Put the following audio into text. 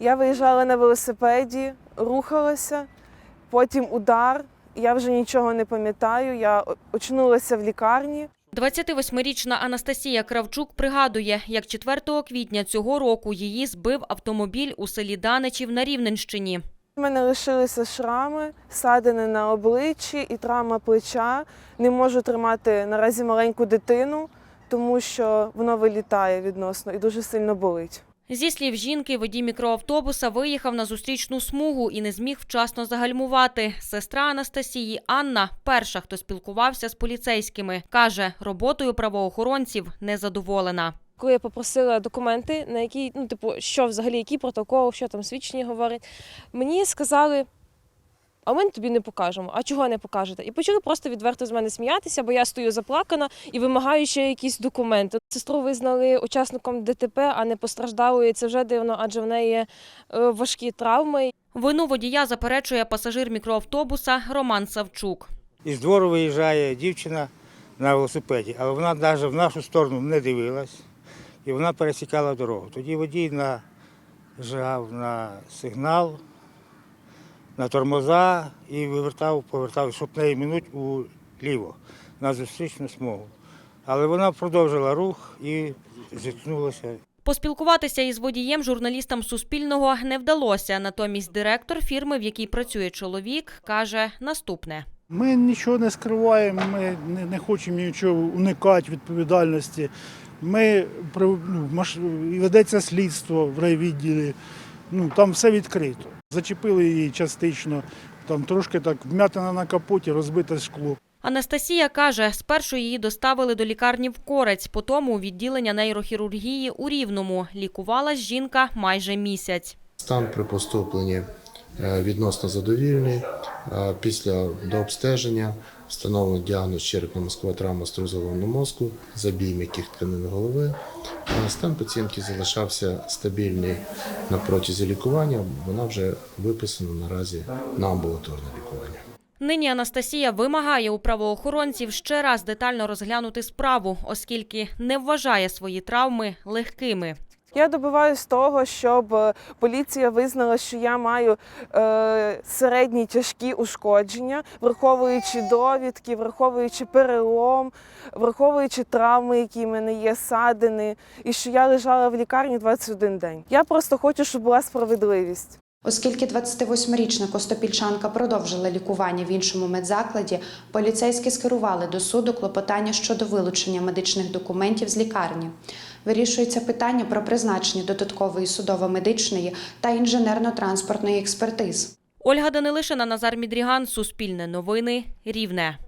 Я виїжджала на велосипеді, рухалася, потім удар. Я вже нічого не пам'ятаю. Я очнулася в лікарні. 28-річна Анастасія Кравчук пригадує, як 4 квітня цього року її збив автомобіль у селі Даничів на Рівненщині. У мене лишилися шрами, ссадини на обличчі і травма плеча. Не можу тримати наразі маленьку дитину, тому що воно вилітає відносно і дуже сильно болить. Зі слів жінки, водій мікроавтобуса виїхав на зустрічну смугу і не зміг вчасно загальмувати. Сестра Анастасії Анна перша, хто спілкувався з поліцейськими, каже, роботою правоохоронців не задоволена. Коли я попросила документи, на які, ну, типу, що взагалі, який протокол, що там свідчення говорить, мені сказали, а ми тобі не покажемо. А чого не покажете? І почали просто відверто з мене сміятися, бо я стою заплакана і вимагаю ще якісь документи. Сестру визнали учасником ДТП, а не постраждалою. І Це вже дивно, адже в неї е, важкі травми. Вину водія заперечує пасажир мікроавтобуса Роман Савчук. Із двору виїжджає дівчина на велосипеді, але вона навіть в нашу сторону не дивилась і вона пересікала дорогу. Тоді водій нажав на сигнал, на тормоза і вивертав, повертав, щоб неї минуть уліво на зустрічну смугу. Але вона продовжила рух і зіткнулася Поспілкуватися із водієм журналістам Суспільного не вдалося. Натомість директор фірми, в якій працює чоловік, каже наступне. Ми нічого не скриваємо, ми не, не хочемо нічого уникати відповідальності. Ми ну, маш- ведеться слідство в райвідділі. Ну там все відкрито. Зачепили її частично, там трошки так вмятина на капоті, розбите скло. Анастасія каже, спершу її доставили до лікарні в Корець, потім у відділення нейрохірургії у Рівному. Лікувалась жінка майже місяць. Стан при поступленні відносно задовільний. Е, Після дообстеження встановлено діагноз черепно-мозкова травма струзового мозку, забій м'яких тканин голови. Е, Стан пацієнтки залишався стабільний на протязі лікування. Вона вже виписана наразі на амбулаторне лікування. Нині Анастасія вимагає у правоохоронців ще раз детально розглянути справу, оскільки не вважає свої травми легкими. Я добиваюсь того, щоб е, поліція визнала, що я маю е, середні тяжкі ушкодження, враховуючи довідки, враховуючи перелом, враховуючи травми, які в мене є, садини, і що я лежала в лікарні 21 день. Я просто хочу, щоб була справедливість. Оскільки 28-річна костопільчанка продовжила лікування в іншому медзакладі, поліцейські скерували до суду клопотання щодо вилучення медичних документів з лікарні. Вирішується питання про призначення додаткової судово-медичної та інженерно-транспортної експертиз. Ольга Данилишина, Назар Мідріган, Суспільне новини, Рівне.